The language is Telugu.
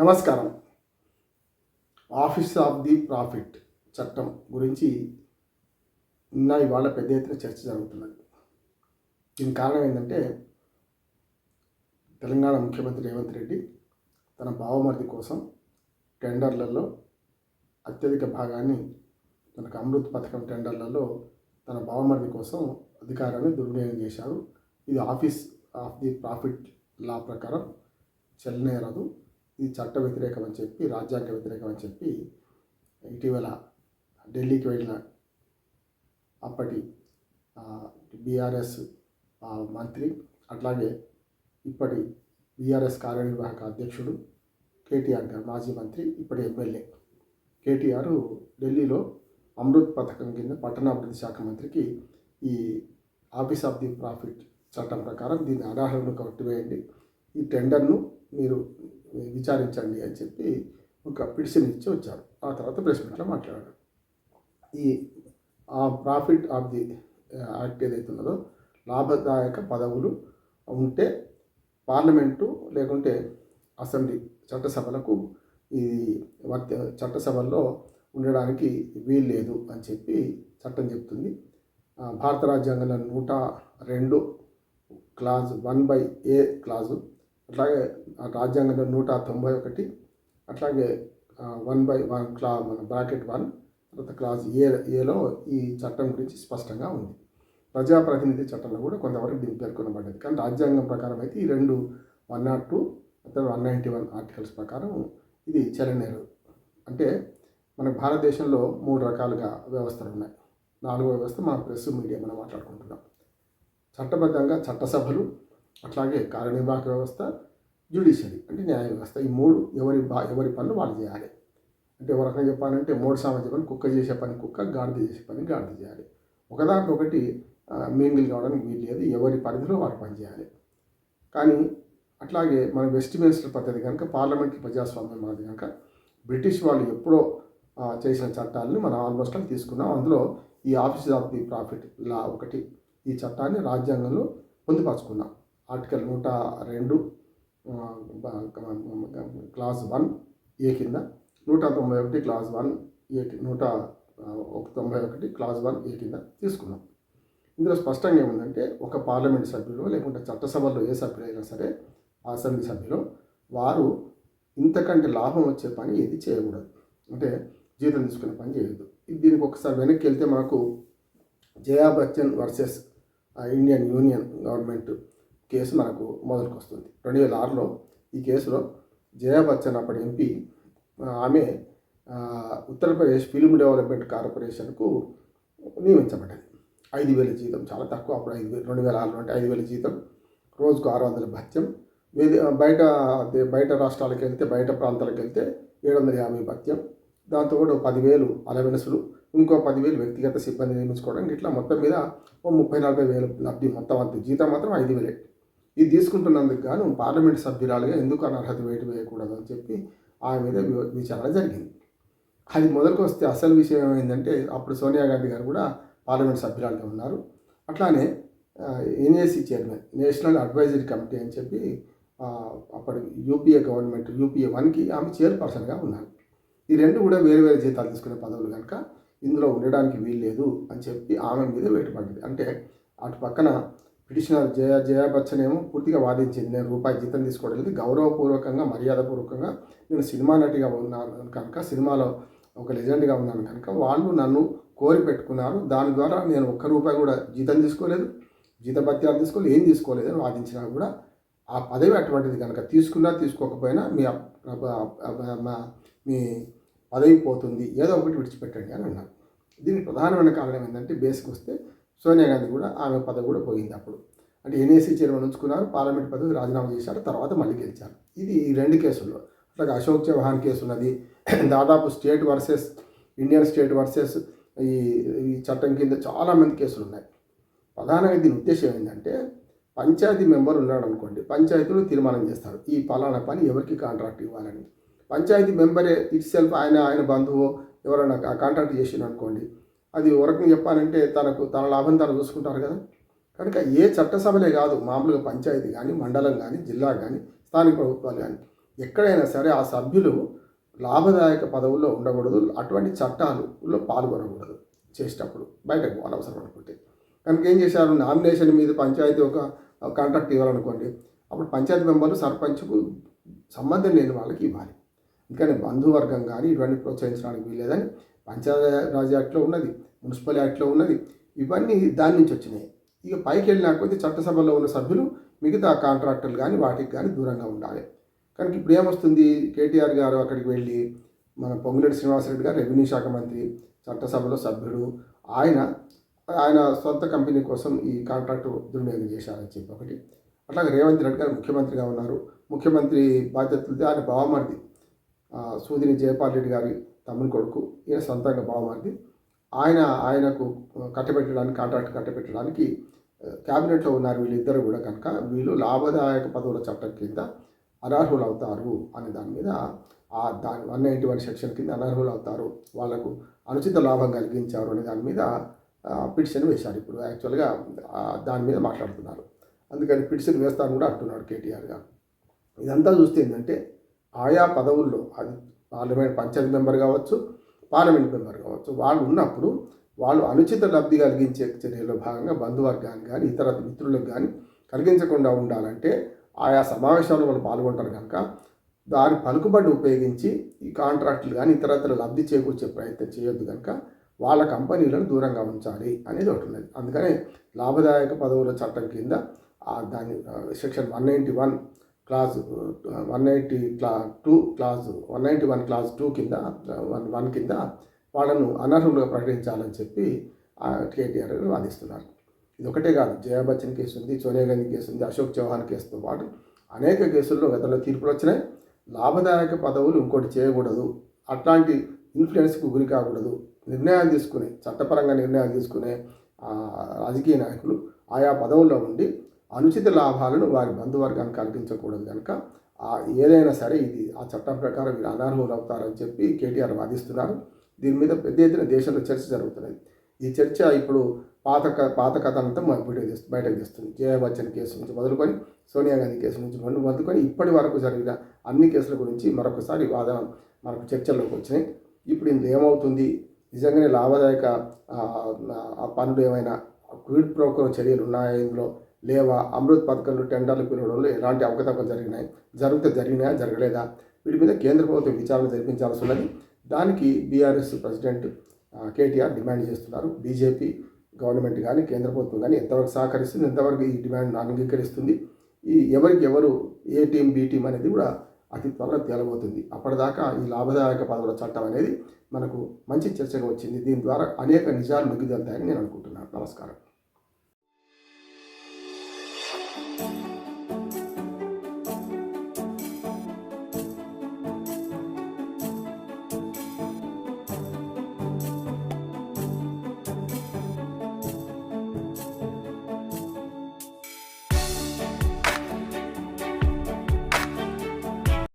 నమస్కారం. ఆఫీస్ ఆఫ్ ది ప్రాఫిట్ చట్టం గురించి నిన్న ఇవాళ పెద్ద ఎత్తున చర్చ జరుగుతున్నది. దీని కారణం ఏంటంటే తెలంగాణ ముఖ్యమంత్రి రేవంత్ రెడ్డి తన బావమరిది కోసం టెండర్లలో అత్యధిక భాగాన్ని తనకు అమృత్ పథకం టెండర్లలో తన బావమరిది కోసం అధికారాన్ని దుర్వినియోగం చేశారు. ఇది office of the profit law ప్రకారం చెల్లనేరదు ఇది చట్ట వ్యతిరేకం అని చెప్పి రాజ్యాంగ వ్యతిరేకం అని చెప్పి ఇటీవల ఢిల్లీకి వెళ్ళిన అప్పటి బీఆర్ఎస్ మంత్రి అట్లాగే ఇప్పటి బీఆర్ఎస్ కార్యనిర్వాహక అధ్యక్షుడు కేటీఆర్ గారు మాజీ మంత్రి ఇప్పటి ఎమ్మెల్యే. కేటీఆర్ ఢిల్లీలో అమృత్ పథకం కింద పట్టణాభివృద్ధి శాఖ మంత్రికి ఈ ఆఫీస్ ఆఫ్ ది ప్రాఫిట్ చట్టం ప్రకారం దీన్ని అనర్హులను కొట్టివేయండి. ఈ టెండర్ను మీరు విచారించండి అని చెప్పి ఒక పిటిషన్ ఇచ్చి వచ్చారు. ఆ తర్వాత ప్రెస్ మీట్లో మాట్లాడారు. ఈ ఆ ప్రాఫిట్ ఆఫ్ ది యాక్ట్ ఏదైతే ఉన్నదో లాభదాయక పదవులు ఉంటే పార్లమెంటు లేకుంటే అసెంబ్లీ చట్టసభలకు ఈ వర్త చట్టసభల్లో ఉండడానికి వీలు లేదు అని చెప్పి చట్టం చెప్తుంది. భారత రాజ్యాంగంలో నూట రెండు clause one by A clause అట్లాగే రాజ్యాంగంలో నూట తొంభై ఒకటి అట్లాగే వన్ బై వన్ క్లా మన బ్రాకెట్ వన్ తర్వాత క్లాస్ ఏ ఏలో ఈ చట్టం గురించి స్పష్టంగా ఉంది. ప్రజాప్రతినిధి చట్టంలో కూడా కొంతవరకు దీన్ని పేర్కొనబడ్డది. కానీ రాజ్యాంగం ప్రకారం అయితే ఈ రెండు వన్ నాట్ టూ తర్వాత వన్ నైంటీ వన్ ఆర్టికల్స్ ప్రకారం ఇది చెల్లనేరు అంటే మన భారతదేశంలో మూడు రకాలుగా వ్యవస్థలు ఉన్నాయి. నాలుగో వ్యవస్థ మన ప్రెస్ మీడియా మనం మాట్లాడుకుంటున్నాం. చట్టబద్ధంగా చట్టసభలు అట్లాగే కార్యనిర్వాహక వ్యవస్థ జ్యుడిషియరీ అంటే న్యాయ వ్యవస్థ. ఈ మూడు ఎవరి బా ఎవరి పనులు వాళ్ళు చేయాలి. అంటే ఒక రకంగా చెప్పాలంటే మూడు సామాజిక పని కుక్క చేసే పని కుక్క గాడిద చేసే పని గాడిద చేయాలి. ఒకదాంట్లో ఒకటి మింగిల్ కావడానికి వీలు లేదు ఎవరి పరిధిలో వారు పనిచేయాలి కానీ అట్లాగే మన వెస్ట్ మినిస్టర్ పద్ధతి కనుక పార్లమెంటరీ ప్రజాస్వామ్యం మాది కనుక బ్రిటిష్ వాళ్ళు ఎప్పుడో చేసిన చట్టాలని మనం ఆల్మోస్ట్ ఆల్ తీసుకున్నాం. అందులో ఈ office of the profit law ఒకటి ఈ చట్టాన్ని రాజ్యాంగంలో పొందుపరుచుకున్నాం. ఆర్టికల్ నూట రెండు క్లాస్ వన్ ఏ కింద? నూట తొంభై ఒకటి క్లాస్ వన్ ఏ నూట ఒక తొంభై ఒకటి క్లాస్ వన్ ఏ కింద తీసుకున్నాం. ఇందులో స్పష్టంగా ఏముందంటే ఒక పార్లమెంట్ సభ్యులు లేకుంటే చట్టసభలో ఏ సభ్యులైనా సరే ఆ అసెంబ్లీ సభ్యులు వారు ఇంతకంటే లాభం వచ్చే పని ఏది చేయకూడదు. అంటే జీతం తీసుకునే పని చేయదు దీనికి ఒకసారి వెనక్కి వెళ్తే మనకు Jaya Bachchan versus Indian Union government case మనకు మొదలుకొస్తుంది. రెండు వేల ఆరులో ఈ కేసులో జయా బచ్చన్ అప్పటి ఎంపీ ఆమె ఉత్తరప్రదేశ్ ఫిల్మ్ డెవలప్మెంట్ కార్పొరేషన్కు నియమించబడ్డది. ఐదు వేల జీతం చాలా తక్కువ అప్పుడు ఐదు వేలు రెండు వేల ఆరులో అంటే ఐదు వేల జీతం. రోజుకు ఆరు వందల భత్యం వేది బయట బయట రాష్ట్రాలకు వెళ్తే బయట ప్రాంతాలకు వెళ్తే ఏడు వందల యాభై భత్యం దాంతో కూడా పదివేలు అలవెనసులు ఇంకో పదివేలు వ్యక్తిగత సిబ్బంది నియమించుకోవడానికి ఇట్లా మొత్తం మీద ఓ ముప్పై నలభై వేలు లబ్ధి మొత్తం అంత జీతం మాత్రం ఐదు వేలే. ఇది తీసుకుంటున్నందుకు గాను పార్లమెంట్ సభ్యురాలుగా ఎందుకు అనర్హత వేటు వేయకూడదు అని చెప్పి ఆమె మీద వి- విచారణ జరిగింది. అది మొదలుకు వస్తే అసలు విషయం ఏమైందంటే అప్పుడు సోనియా గాంధీ గారు కూడా పార్లమెంట్ సభ్యురాలుగా ఉన్నారు. అట్లానే NAC chairman National Advisory Committee అని చెప్పి అప్పటి యూపీఏ గవర్నమెంట్ యూపీఏ వన్కి ఆమె చైర్పర్సన్గా ఉన్నారు. ఈ రెండు కూడా వేరు వేరు జీతాలు తీసుకునే పదవులు కనుక ఇందులో ఉండడానికి వీలు లేదు అని చెప్పి ఆమె మీద వేటుపడింది అంటే అటు పక్కన పిటిషనర్ జయ జయా బచ్చన్ ఏమో పూర్తిగా వాదించింది. నేను రూపాయి జీతం తీసుకోవడం లేదు గౌరవపూర్వకంగా మర్యాదపూర్వకంగా నేను సినిమా నటిగా ఉన్నాను కనుక సినిమాలో ఒక లెజెండ్గా ఉన్నాను కనుక వాళ్ళు నన్ను కోరి పెట్టుకున్నారు. దాని ద్వారా నేను ఒక్క రూపాయి కూడా జీతం తీసుకోలేదు జీతభత్యాలు తీసుకోలేదు ఏం తీసుకోలేదు అని వాదించినా కూడా ఆ పదవి అటువంటిది కనుక తీసుకున్నా తీసుకోకపోయినా మీ మీ పదవి పోతుంది. ఏదో ఒకటి విడిచిపెట్టండి అని అన్నారు దీనికి ప్రధానమైన కారణం ఏంటంటే బేసిక్ వస్తే సోనియా గాంధీ కూడా ఆమె పదవి కూడా పోయింది అప్పుడు. అంటే ఎన్ఏసీ చైర్మన్ ఉంచుకున్నారు పార్లమెంట్ పదవి రాజీనామా చేశారు తర్వాత మళ్ళీ గెలిచారు. ఇది ఈ రెండు కేసుల్లో. అట్లాగే అశోక్ చౌహాన్ కేసు ఉన్నది. దాదాపు state versus Indian state versus ఈ ఈ చట్టం కింద చాలామంది కేసులు ఉన్నాయి. ప్రధానంగా దీని ఉద్దేశం ఏంటంటే పంచాయతీ మెంబర్ ఉన్నాడు అనుకోండి పంచాయతీలో తీర్మానం చేస్తారు. ఈ పలానా పని ఎవరికి కాంట్రాక్ట్ ఇవ్వాలని. పంచాయతీ మెంబరే ఇట్ సెల్ఫ్ ఆయన ఆయన బంధువు ఎవరైనా కాంట్రాక్ట్ చేసిన అనుకోండి అది వరకు చెప్పాలంటే తనకు తన లాభం తను చూసుకుంటారు కదా. కనుక ఏ చట్టసభలే కాదు మామూలుగా పంచాయతీ కానీ మండలం కానీ జిల్లా కానీ స్థానిక ప్రభుత్వాలు కానీ ఎక్కడైనా సరే ఆ సభ్యులు లాభదాయక పదవుల్లో ఉండకూడదు అటువంటి చట్టాలలో పాల్గొనకూడదు చేసేటప్పుడు బయటకు పోవాలి అనుకుంటే కనుక ఏం చేశారు? నామినేషన్ మీద పంచాయతీ ఒక కాంట్రాక్ట్ ఇవ్వాలనుకోండి అప్పుడు పంచాయతీ మెంబర్లు సర్పంచ్కు సంబంధం లేని వాళ్ళకి ఇవ్వాలి. అందుకని బంధువర్గం కానీ ఇటువంటి ప్రోత్సహించడానికి వీల్లేదని పంచాయతీరాజ్ యాక్ట్లో ఉన్నది మున్సిపల్ యాక్ట్లో ఉన్నది. ఇవన్నీ దాని నుంచి వచ్చినాయి. ఇక పైకి వెళ్ళినాకపోతే చట్టసభలో ఉన్న సభ్యులు మిగతా కాంట్రాక్టర్లు కానీ వాటికి కానీ దూరంగా ఉండాలి. కనుక ఇప్పుడు ఏమొస్తుంది? కేటీఆర్ గారు అక్కడికి వెళ్ళి మన పొంగులేటి శ్రీనివాసరెడ్డి గారు రెవెన్యూ శాఖ మంత్రి చట్టసభలో సభ్యుడు ఆయన ఆయన సొంత కంపెనీ కోసం ఈ కాంట్రాక్ట్ దుర్వినియోగం చేశారని చెప్పి ఒకటి. అట్లాగే రేవంత్ రెడ్డి గారు ముఖ్యమంత్రిగా ఉన్నారు. ముఖ్యమంత్రి బాధ్యతలతో ఆయన బావమరిది సూదిని జయపాల్ రెడ్డి గారి తమ్ముని కొడుకు ఈయన సొంతంగా బావమరిది ఆయన ఆయనకు కట్టబెట్టడానికి కాంట్రాక్ట్ కట్టబెట్టడానికి క్యాబినెట్లో ఉన్నారు వీళ్ళిద్దరు కూడా కనుక. వీళ్ళు లాభదాయక పదవుల చట్టం కింద అనర్హులు అవుతారు అనే దాని మీద ఆ దాని వన్ నైంటీ వన్ సెక్షన్ కింద అనర్హులు అవుతారు వాళ్ళకు అనుచిత లాభం కలిగించారు అనే దాని మీద పిటిషన్ వేశారు ఇప్పుడు. యాక్చువల్గా దాని మీద మాట్లాడుతున్నారు. అందుకని పిటిషన్ వేస్తాను కూడా అంటున్నాడు కేటీఆర్ గారు. ఇదంతా చూస్తే ఏంటంటే ఆయా పదవుల్లో అది పార్లమెంట్ పంచాయతీ మెంబర్ కావచ్చు పార్లమెంట్ మెంబర్ కావచ్చు వాళ్ళు ఉన్నప్పుడు వాళ్ళు అనుచిత లబ్ధి కలిగించే చర్యలో భాగంగా బంధువర్గానికి కానీ ఇతర మిత్రులకు కానీ కలిగించకుండా ఉండాలంటే ఆయా సమావేశాల్లో వాళ్ళు పాల్గొంటారు కనుక దాని పలుకుబడి ఉపయోగించి ఈ కాంట్రాక్టులు కానీ ఇతరత్ర లబ్ధి చేకూర్చే ప్రయత్నం చేయొద్దు కనుక వాళ్ళ కంపెనీలను దూరంగా ఉంచాలి అనేది ఒకటి ఉన్నది. అందుకనే లాభదాయక పదవుల చట్టం కింద దాని section one ninety one clause one ninety clause two clause one ninety one clause two కింద వన్ వన్ కింద వాళ్ళను అనర్హులుగా ప్రకటించాలని చెప్పి ఆ, కేటీఆర్ గారు వాదిస్తున్నారు. ఇది ఒకటే కాదు జయా బచ్చన్ కేసు ఉంది సోనియా గాంధీ కేసు ఉంది అశోక్ చౌహాన్ కేసుతో పాటు అనేక కేసుల్లో గతంలో తీర్పులు వచ్చినాయి. లాభదాయక పదవులు ఇంకోటి చేయకూడదు అట్లాంటి ఇన్ఫ్లుయెన్స్కు గురి కాకూడదు నిర్ణయాలు తీసుకునే చట్టపరంగా నిర్ణయాలు తీసుకునే రాజకీయ నాయకులు ఆయా పదవుల్లో ఉండి అనుచిత లాభాలను వారి బంధువర్గానికి కల్పించకూడదు కనుక ఆ ఏదైనా సరే ఇది ఆ చట్టం ప్రకారం వీరు అనర్హులు అవుతారని చెప్పి కేటీఆర్ వాదిస్తున్నారు. దీని మీద పెద్ద ఎత్తున దేశంలో చర్చ జరుగుతున్నది. ఈ చర్చ ఇప్పుడు పాత క- పాత కథ అంతా బయటకు తెస్తుంది బయటకు తెస్తుంది. జయ బచ్చన్ కేసు నుంచి మొదలుకొని సోనియా గాంధీ కేసు నుంచి మొదలు మొదలుకొని ఇప్పటి వరకు జరిగిన అన్ని కేసుల గురించి మరొకసారి వాదన మనకు చర్చల్లోకి వచ్చినాయి. ఇప్పుడు ఇందులో ఏమవుతుంది? నిజంగానే లాభదాయక పనులు ఏమైనా క్విడ్ ప్రోకో చర్యలు ఉన్నాయా ఇందులో? లేవా? అమృత్ పథకంలో టెండర్లు పిలవడంలో ఎలాంటి అవకతవకలు జరిగినాయి? జరిగితే జరిగినాయా జరగలేదా? వీటి మీద కేంద్ర ప్రభుత్వం విచారణ జరిపించాల్సి ఉన్నది. దానికి బీఆర్ఎస్ ప్రెసిడెంట్ కేటీఆర్ డిమాండ్ చేస్తున్నారు. బీజేపీ గవర్నమెంట్ కానీ కేంద్ర ప్రభుత్వం కానీ ఎంతవరకు సహకరిస్తుంది ఎంతవరకు ఈ డిమాండ్ అంగీకరిస్తుంది? ఈ ఎవరికి ఎవరు ఏ టీం బి టీం అనేది కూడా అతి త్వరలో తేలబోతుంది. అప్పటిదాకా ఈ లాభదాయక పదవుల చట్టం అనేది మనకు మంచి చర్చగా వచ్చింది. దీని ద్వారా అనేక నిజాలు మిగిలితాయని నేను అనుకుంటున్నాను. నమస్కారం.